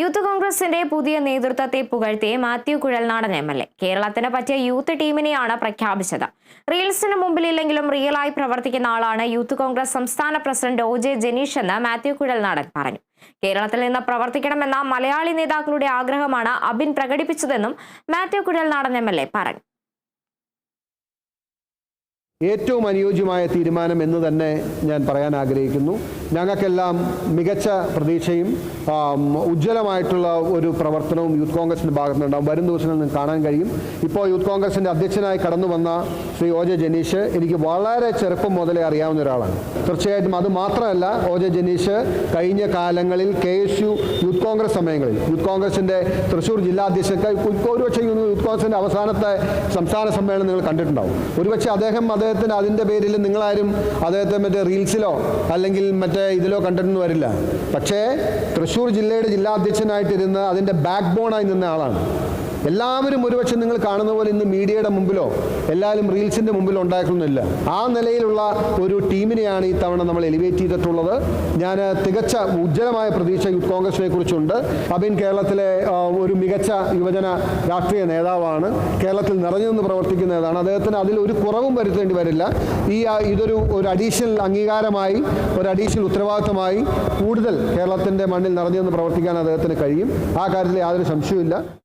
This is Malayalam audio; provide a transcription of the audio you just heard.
യൂത്ത് കോൺഗ്രസിന്റെ പുതിയ നേതൃത്വത്തെ പുകഴ്ത്തിയ Mathew Kuzhalnadan M L A. കേരളത്തിന് പറ്റിയ യൂത്ത് ടീമിനെയാണ് പ്രഖ്യാപിച്ചത്. റീൽസിന് മുമ്പിലില്ലെങ്കിലും റിയലായി പ്രവർത്തിക്കുന്ന ആളാണ് യൂത്ത് കോൺഗ്രസ് സംസ്ഥാന പ്രസിഡന്റ് ഒ ജെ ജനീഷ് എന്ന് മാത്യു കുഴൽനാടൻ പറഞ്ഞു. കേരളത്തിൽ നിന്ന് പ്രവർത്തിക്കണമെന്ന മലയാളി നേതാക്കളുടെ ആഗ്രഹമാണ് Abin പ്രകടിപ്പിച്ചതെന്നും Mathew Kuzhalnadan M L A പറഞ്ഞു. ഏറ്റവും അനുയോജ്യമായ തീരുമാനം എന്ന് തന്നെ ഞാൻ പറയാൻ ആഗ്രഹിക്കുന്നു. ഞങ്ങൾക്കെല്ലാം മികച്ച പ്രതീക്ഷയും ഉജ്ജ്വലമായിട്ടുള്ള ഒരു പ്രവർത്തനവും യൂത്ത് കോൺഗ്രസിന്റെ ഭാഗത്തു നിന്നുണ്ടാകും വരും ദിവസങ്ങളിൽ നിന്ന് കാണാൻ കഴിയും. ഇപ്പോൾ യൂത്ത് കോൺഗ്രസിന്റെ അധ്യക്ഷനായി കടന്നു വന്ന ശ്രീ ഒ ജെ ജനീഷ് എനിക്ക് വളരെ ചെറുപ്പം മുതലേ അറിയാവുന്ന ഒരാളാണ്. തീർച്ചയായിട്ടും അത് മാത്രമല്ല ഒ ജെ ജനീഷ് കഴിഞ്ഞ കാലങ്ങളിൽ K S U youth Congress സമയങ്ങളിൽ യൂത്ത് കോൺഗ്രസിന്റെ തൃശ്ശൂർ ജില്ലാ അധ്യക്ഷൻ ഒരുപക്ഷെ യൂത്ത് കോൺഗ്രസിന്റെ അവസാനത്തെ സംസ്ഥാന സമ്മേളനം നിങ്ങൾ കണ്ടിട്ടുണ്ടാവും. ഒരുപക്ഷെ അദ്ദേഹം അദ്ദേഹത്തിന് അതിന്റെ പേരിൽ നിങ്ങളാരും അദ്ദേഹത്തെ മറ്റേ റീൽസിലോ അല്ലെങ്കിൽ മറ്റേ ഇതിലോ കണ്ടിട്ടൊന്നും വരില്ല. പക്ഷേ തൃശ്ശൂർ ജില്ലയുടെ ജില്ലാ അധ്യക്ഷനായിട്ടിരുന്ന് അതിന്റെ ബാക്ക് ബോണായി നിന്ന ആളാണ്. എല്ലാവരും ഒരുപക്ഷെ നിങ്ങൾ കാണുന്ന പോലെ ഇന്ന് മീഡിയയുടെ മുമ്പിലോ എല്ലാവരും റീൽസിന്റെ മുമ്പിലോ ഉണ്ടാക്കുന്നില്ല ആ നിലയിലുള്ള ഒരു ടീമിനെയാണ് ഈ തവണ നമ്മൾ എലിവേറ്റ് ചെയ്തിട്ടുള്ളത്. ഞാൻ തികച്ച ഉജ്ജ്വലമായ പ്രതീക്ഷ യൂത്ത് കോൺഗ്രസിനെ കുറിച്ചുണ്ട്. അബിൻ കേരളത്തിലെ ഒരു മികച്ച യുവജന രാഷ്ട്രീയ നേതാവാണ്. കേരളത്തിൽ നിറഞ്ഞു നിന്ന് പ്രവർത്തിക്കുന്ന പ്രവർത്തിക്കുന്നതാണ് അദ്ദേഹത്തിന് അതിൽ ഒരു കുറവും വരുത്തേണ്ടി വരില്ല. ഈ ഇതൊരു ഒരു അഡീഷണൽ അംഗീകാരമായി ഒരു അഡീഷണൽ ഉത്തരവാദിത്തമായി കൂടുതൽ കേരളത്തിന്റെ മണ്ണിൽ നിറഞ്ഞു നിന്ന് പ്രവർത്തിക്കാൻ അദ്ദേഹത്തിന് കഴിയും. ആ കാര്യത്തിൽ യാതൊരു സംശയവുമില്ല.